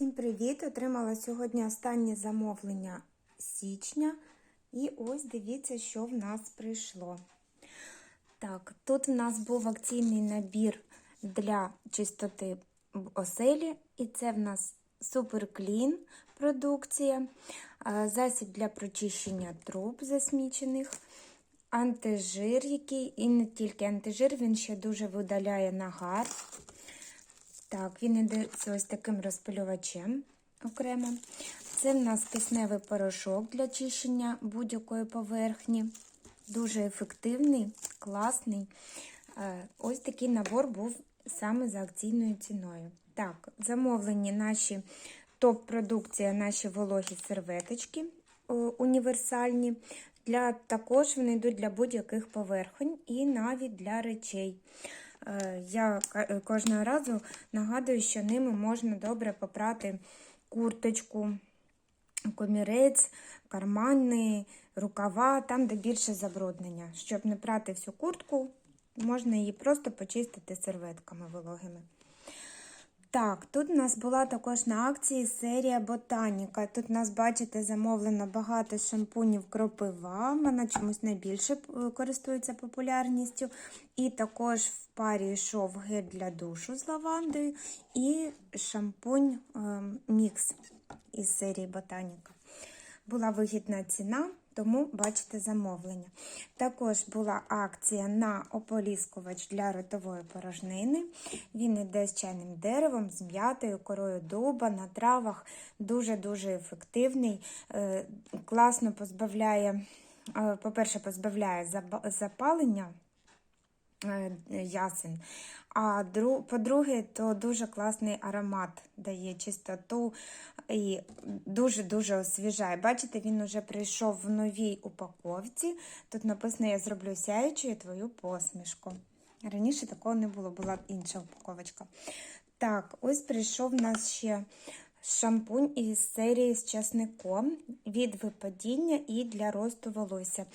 Всім привіт! Отримала сьогодні останнє замовлення січня. І ось дивіться, що в нас прийшло. Так, тут в нас був акційний набір для чистоти оселі, і це в нас суперклін продукція, засіб для прочищення труб засмічених, антижир, який, і не тільки антижир, він ще дуже видаляє нагар. Так, він іде з ось таким розпилювачем окремо. Це в нас кисневий порошок для чищення будь-якої поверхні. Дуже ефективний, класний. Е, Ось такий набор був саме за акційною ціною. Так, замовлені наші топ-продукція, наші вологі серветочки універсальні. Для, Також вони йдуть для будь-яких поверхонь і навіть для речей. Е, Я кожного разу нагадую, що ними можна добре попрати курточку, комірець, кармани, рукава, там, де більше забруднення. Щоб не прати всю куртку, можна її просто почистити серветками вологими. Так, тут у нас була також на акції серія Ботаніка. Тут у нас, бачите, замовлено багато шампунів кропива. Вона чомусь найбільше е, користується популярністю. І також в парі йшов гель для душу з лавандою і шампунь е, мікс із серії Ботаніка. Була вигідна ціна, тому бачите замовлення. Також була акція на ополіскувач для ротової порожнини. Він іде з чайним деревом, з м'ятою, корою дуба, на травах. Дуже-дуже ефективний, е, класно позбавляє, е, по-перше, позбавляє запалення ясен. А по-друге, то дуже класний аромат дає чистоту і дуже-дуже освіжає. Бачите, він уже прийшов в новій упаковці. Тут написано: Я зроблю сяючою твою посмішку. Раніше такого не було, була інша упаковочка. Так, ось прийшов у нас ще шампунь із серії з часником від випадіння і для росту волосся.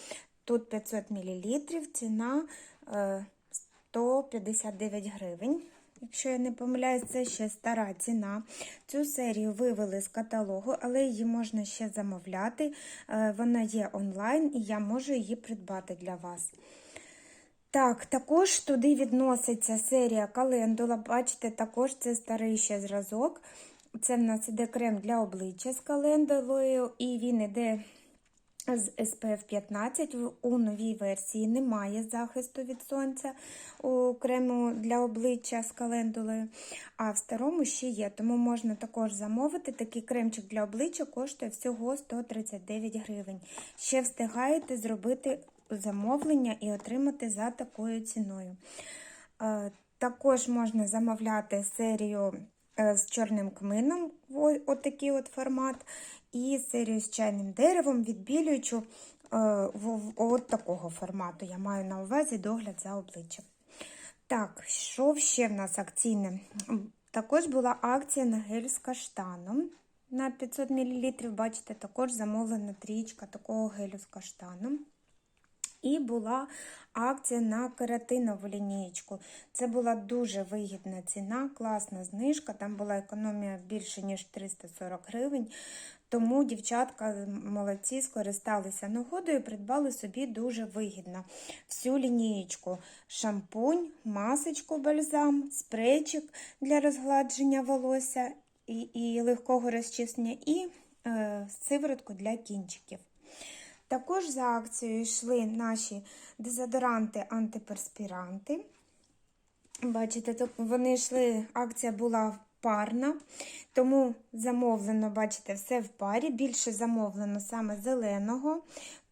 Тут 500 мл, ціна е, 159 гривень. Якщо я не помиляюсь, це ще стара ціна. Цю серію вивели з каталогу, але її можна ще замовляти. Е, Вона є онлайн і я можу її придбати для вас. Так, також туди відноситься серія календула. Бачите, також це старий ще зразок. Це в нас іде крем для обличчя з календулою, і він іде з SPF 15 у новій версії немає захисту від сонця у крему для обличчя з календулою, а в старому ще є, тому можна також замовити. Такий кремчик для обличчя коштує всього 139 гривень. Ще встигаєте зробити замовлення і отримати за такою ціною. Е, Також можна замовляти серію з чорним кмином, отакий от формат, і серію з чайним деревом, відбілюючу е, от такого формату. Я маю на увазі догляд за обличчям. Так, що ще в нас акційне? Також була акція на гель з каштаном. На 500 мл, бачите, також замовлена трічка такого гелю з каштаном. І була акція на кератинову лінієчку. Це була дуже вигідна ціна, класна знижка. Там була економія більше, ніж 340 гривень. Тому дівчатка молодці скористалися нагодою, придбали собі дуже вигідно всю лінієчку: шампунь, масочку бальзам, спрейчик для розгладження волосся і, і легкого розчищення, і е, сиворотку для кінчиків. Також за акцією йшли наші дезодоранти-антиперспіранти. Бачите, вони йшли, акція була парна, тому замовлено, бачите, все в парі. Більше замовлено саме зеленого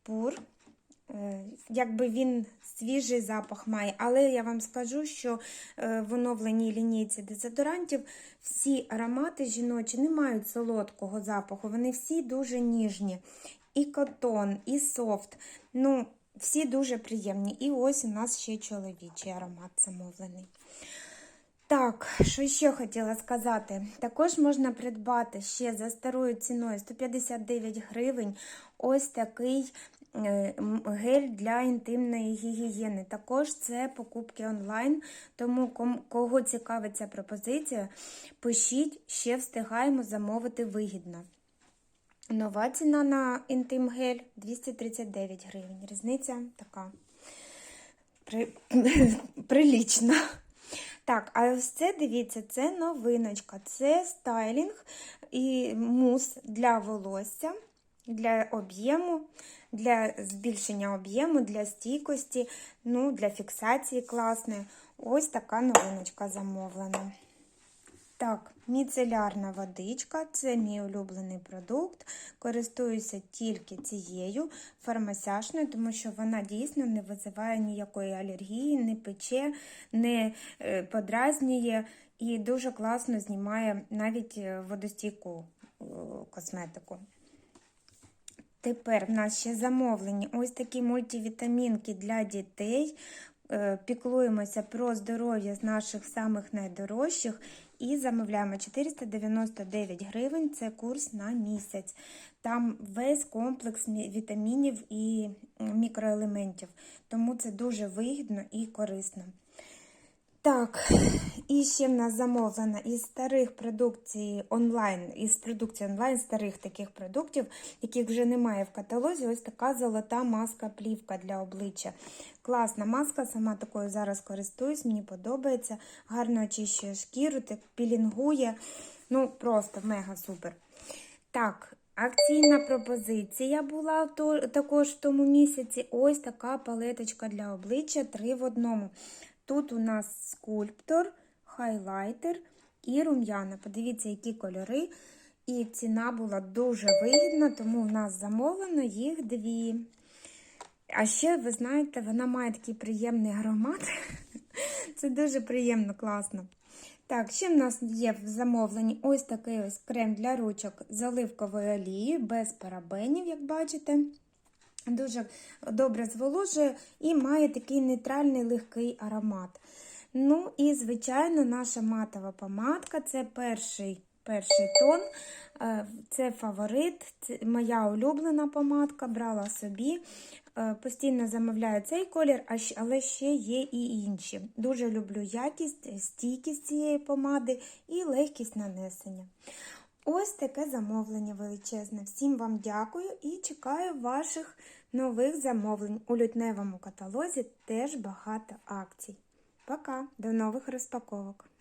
пур. Е, Якби він свіжий запах має, але я вам скажу, що е, в оновленій лінійці дезодорантів всі аромати жіночі не мають солодкого запаху, вони всі дуже ніжні. І котон, і софт. Ну, всі дуже приємні. І ось у нас ще чоловічий аромат замовлений. Так, що ще хотіла сказати? Також можна придбати ще за старою ціною 159 гривень ось такий е, гель для інтимної гігієни. Також це покупки онлайн, тому кого цікавить ця пропозиція, пишіть, ще встигаємо замовити вигідно. Нова ціна на інтим гель 239 гривень. Різниця така при... прилічна. Так, а ось це, дивіться, це новиночка. Це стайлінг і мус для волосся, для об'єму, для збільшення об'єму, для стійкості, ну, для фіксації класної. Ось така новиночка замовлена. Так, міцелярна водичка це мій улюблений продукт. Користуюся тільки цією фармасяшною, тому що вона дійсно не визиває ніякої алергії, не пече, не е, подразнює і дуже класно знімає навіть е, водостійку е, косметику. Тепер в нас ще замовлені ось такі мультивітамінки для дітей. Піклуємося про здоров'я з наших самих найдорожчих і замовляємо 499 гривень. Це курс на місяць. Там весь комплекс вітамінів і мікроелементів. Тому це дуже вигідно і корисно. Так, і ще в нас замовлена із старих продукцій онлайн, із продукції онлайн старих таких продуктів, яких вже немає в каталозі. Ось така золота маска плівка для обличчя. Класна маска, сама такою зараз користуюсь, мені подобається. Гарно очищує шкіру, так пілінгує. Ну, просто мега супер. Так, акційна пропозиція була також в тому місяці. Ось така палеточка для обличчя 3 в одному. Тут у нас скульптор, хайлайтер і рум'яна. Подивіться, які кольори. І ціна була дуже вигідна, тому в нас замовлено їх дві. А ще, ви знаєте, вона має такий приємний аромат. Це дуже приємно, класно. Так, ще в нас є в замовленні ось такий ось крем для ручок з оливковою олією, без парабенів, як бачите. Дуже добре зволожує і має такий нейтральний легкий аромат. Ну і, звичайно, наша матова помадка це перший, перший тон. Е, Це фаворит, це моя улюблена помадка, брала собі. Е, Постійно замовляю цей колір, але ще є і інші. Дуже люблю якість, стійкість цієї помади і легкість нанесення. Ось таке замовлення величезне. Всім вам дякую і чекаю ваших нових замовлень. У лютневому каталозі теж багато акцій. Пока, до нових розпаковок!